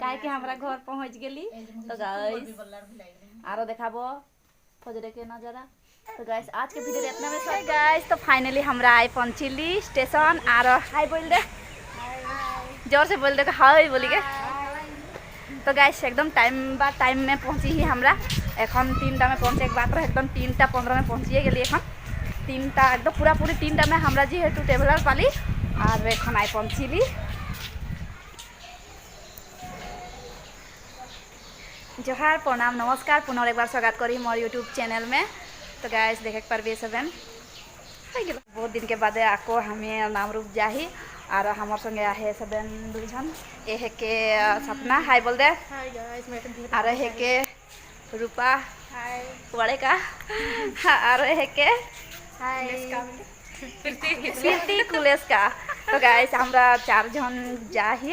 काहे कि हमरा घर पहुंच गेली तो गाइस आरो देखाबो फजरे के नजारा तो गाइस आज के वीडियो इतना में सब गाइस तो फाइनली हमरा आई पहुंचली स्टेशन आरो हाय बोल दे जोर से बोल दे हाय बोली के तो गाइस एकदम टाइम बा टाइम में पहुंची ही हमरा এখন তিনটা में पहुंचे के बात रहे एकदम তিনটা पंद्रह में पहुंचिए गेली এখন তিনটা একদম পুরা পুরি তিনটা में আমরা যেহেতু ট্রেভেলার পালি আর এখন আই পৌঁছিলি जोहार प्रणाम नमस्कार पुनः एक बार स्वागत करी मोर यूट्यूब चैनल में तो गाइस देखे के पारबी सबन बहुत दिन के बाद आको हमें नाम रूप जाही और हमार संगे आहे सबन दुजन ए है के अ, सपना हाय बोल दे हाय गाइस मैं भी और है के रूपा हाय बड़े का और है के हाय कीर्ति कुलेश का तो गाइस আমরা চারজন যাহি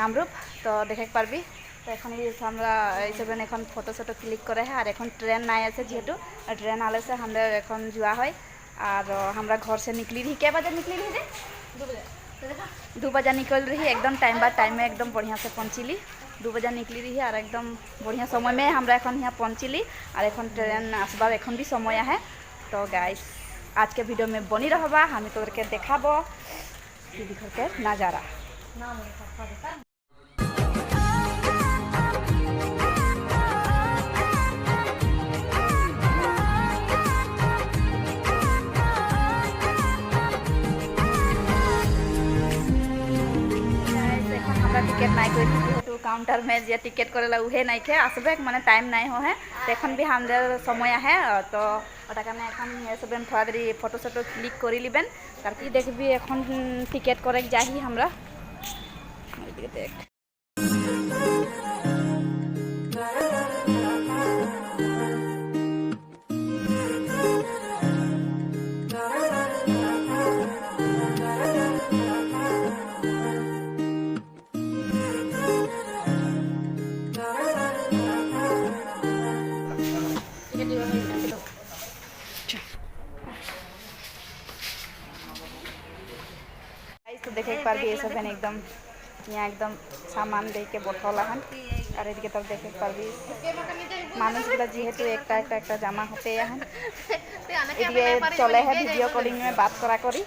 নামরূপ তো দেখে পারবি তো এখন এই আমরা এইসব এখন ফটো ফটো ক্লিক করে হ্যাঁ আর এখন ট্রেন নাই আছে যেহেতু আর ট্রেন আলে से আমরা এখন যাওয়া হয় আর আমরা घर से निकली रही क्या बजे निकली रही रे दू बजे निकल रही एकदम टाइम बाद टाइम में एकदम बढ़िया से पहुँचली दू बजे निकली रही और एकदम बढ़िया समय में हमरा এখন यहाँ पहुँचली और এখন ट्रेन आसबार এখন भी समय है तो गाइस आज के वीडियो में बनी रहबा हमें तो के देखाबो दीदी घर के नजारा Guys, এখন আমরা টিকেট নাই করে तो কাউন্টার में जे टिकट করে উহে उहे नहीं के आसबे माने टाइम नहीं এখন है तो সময় আহে তো ওটা কারণে এখন এসব থোড়া দেরি ফটো শটো ক্লিক করে নেবেন তারপরে দেখবি, এখন টিকিট করে যাই আমরা দেখ। तो देखे पारबी ये सब एकदम यहाँ एकदम सामान दे के বঠলা হন আর এদিকে তো দেখে পারবি মানুষগুলো যেহেতু একটা একটা একটা জামা হতে এখন এদিকে চলে হ্যাঁ ভিডিও কলিং में बात করা করি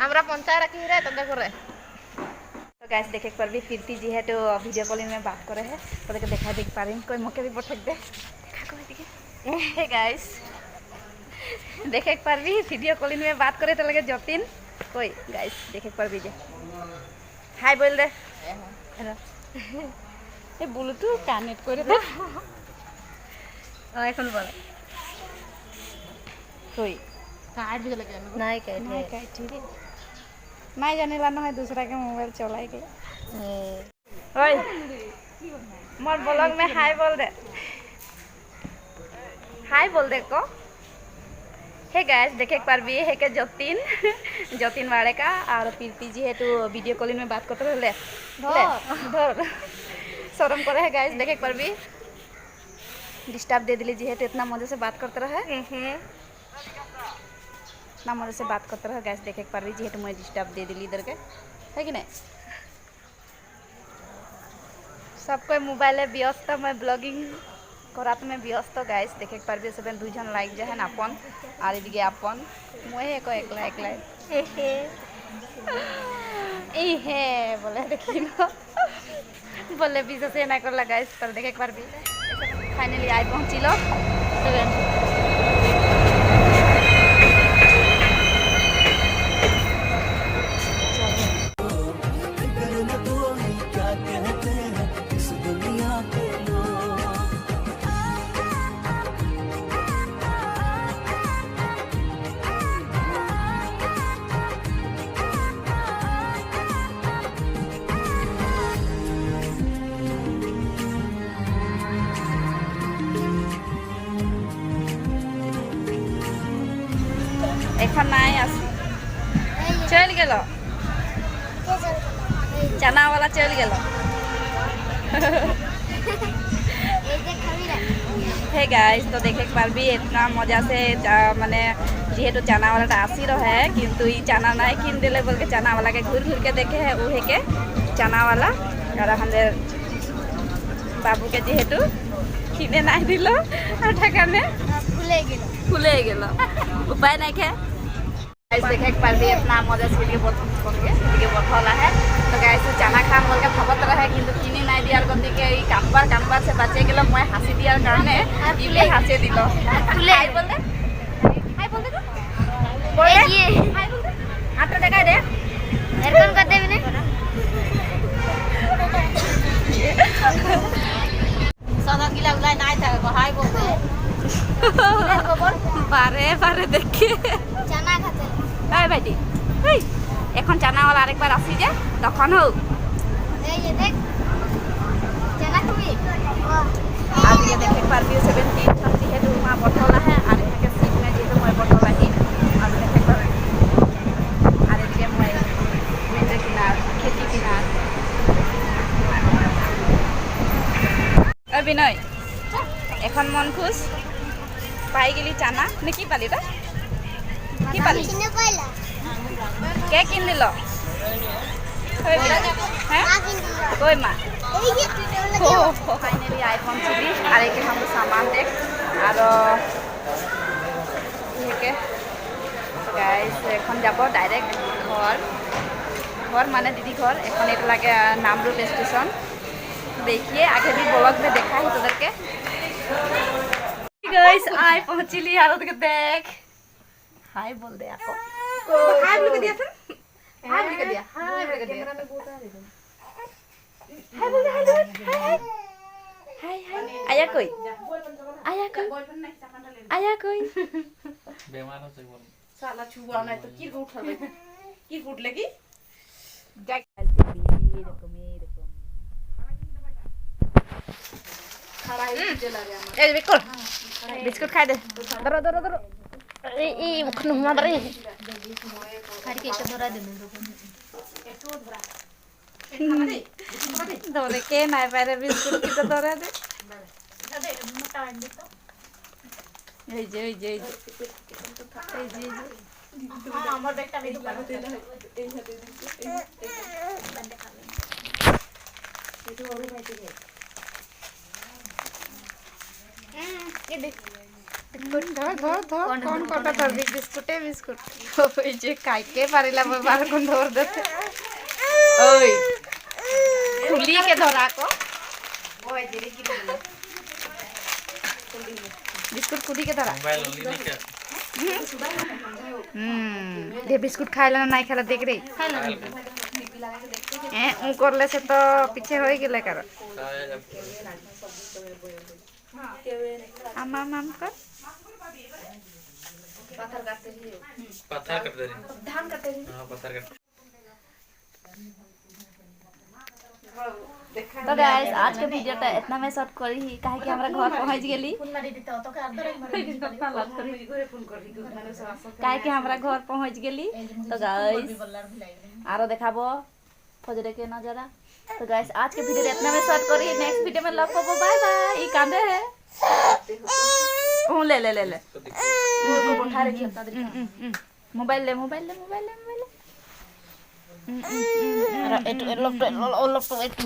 আমরা পঞ্চায় রাখি রে তোকে করে तो गैस देखे पारबी कीर्ति যেহেতু ভিডিও কলিং में बात करे है ওদেরকে দেখা দেখ পারিম কই মুখে भी পঠেক দে দেখা কই দিকে हे गाइस দেখে পারবি ভিডিও কলি নিয়ে বাদ করে তাহলে যতিন কই গাইস দেখে পারবি যে হাই বল দে। হ্যাঁ। এ ব্লুটুথ কানেক্ট করে দে। এখন বল। কই? কাট দিলে নাই নাই রে জানিলা নহয় দুসরাকে মোবাইল চলাই গে। ওই। মোর ব্লগ মে হাই বল দে। হাই বল দে কো। हे गाइस देखे एक बार भी है के जतिन जतिन वाले का और प्रीति जी है तो वीडियो कॉलिंग में बात करते रहे ले धर शर्म करे है गाइस देखे एक बार भी डिस्टर्ब दे दिली जी है तो इतना मजे से बात करते रहे इतना मजे से बात करते रहे गैस देखे पारबी जी तो मैं डिस्टर्ब दे दिली इधर के है कि नहीं सब कोई मोबाइल व्यस्त मैं ब्लॉगिंग খরাত মে ব্যস্ত গাইস দেখে পারবি সেবেন দুইজন লাইক যাহেন আপন, আর এদিকে আপন। ময়ে এক একলা একলা এই হে, বলে দেখিল বলে বিশেষ না করলা গাইস তার দেখে পারবি ফাইনালি আই পৌঁছিল। সেবেন নাই আসি চল গেল চানাওয়ালা চল গেল হে গাইস তো দেখে পারবি इतना मजा से जा- মানে যেহেতু চানা वाला আসি रहे কিন্তু ই চানা নাই কিন দিলে বলকে চানা वाला के घूर घूर के देखे है उहे के চানা वाला আর আমাদের বাবুকে যেহেতু কিনে নাই দিল আর ঠাকানে ভুলে গেল খুলে গেল উপায় নাই খে गाइस देखे पारबी इतना मजा से के बोतल के के बोतल है तो गाइस চানা খাম বলকে ভাবত রহে কিন্তু কিনি নাই দিয়ার গতিকে এই কানবার কানবার সে বাঁচে গেল মই হাসি দিয়ার কারণে ইলে হাসি দিল খুলে হাই বলতে হাই বলতে তো এই গিয়ে হাই বলতে আটটা টাকা দে এরকম করতে হবে না সাদা গিলা গুলা নাই থাকে হাই বলতে বারে বারে দেখে ভাইটি এই এখন চানাওয়ালা আরেকবার আসি যে তখন হোক। দেখ আজকে মা বটল আহে আর এখানে সিট নাই যেহেতু মই বটল আহি আজ দেখে পারবি আর এদিকে মই মেজে কিনার খেতি কিনার। অ বিনয় এখন মন খুশ? পাই গেলি চানা। নে কি পালি তা? কি পালি চিনে পাইলা কে কিন দিল ওই বিনয়, হ্যাঁ কই মা এই যে फाइनली आई पहुंचली और एक हम सामान देख और থেকে গাইস এখন যাব ডাইরেক্ট ঘর ঘর মানে দিদি ঘর এখন এটা লাগে নামরূপ স্টেশন देखिए आगे भी ब्लॉग में देखा है তোদেরকে गाइस आई पहुंचली আর ওদেরকে দেখ হাই বল দে আপো হাই বল কে দিয়াছেন হাই বল কে দিয়া? হাই বল কে দিয়া? হাই বল দে হাই বল হাই হাই। হাই আয়া কই? আয়া কই? আয়া কই? বেমার হচ্ছে বল। সালা ছুয়া নাই তো কি উঠাবে কি উঠলে কি দেখ। এরকম এরকম এই বিস্কুট। বিস্কুট খাই দে। ধরো ধরো ধরো। এই এই মুখ নুমা ধরে খাড়ি কে ধরা দেন ধরে কে নাই পারে বিস্কুট কিটা ধরে দে। এই যে এই যে এই যে। এই যে এই আমার ব্যাগটা আমি ধর ধর ধর কোন কটা ধরবি বিস্কুটে বিস্কুট ওই যে খাইতে পারিলাম বার কোন ধর দিতে ওই খুলিকে ধরা কো ওই যে কি বলে বিস্কুট খুলিকে ধরা মোবাইল ওলি নিকে হুম দে বিস্কুট খাইলে না নাই খেলা দেখ রে উ করলে সে তো পিছে হয়ে গেলে কারও আম আম আম কর पत्थर काटते रहे धान काटते रहे हाँ पत्थर काटते तो गाइस आज के वीडियोটা इतना में शॉर्ट करी ही काहे कि हमरा घर पहुँच गेली। काहे कि हमरा घर पहुँच गेली। तो गाइस आरो देखाबो फजरे के नज़ारा। तो गाइस आज के वीडियो इतना में शॉर्ट करी नेक्स्ट वीडियो में लव पाबो बाय बाय ई कांदे है। ও লে লে লে লে। উঠা রেখে তাদের মোবাইল লে মোবাইল লে মোবাইল লে মোবাইল লে। একটু একটু একটু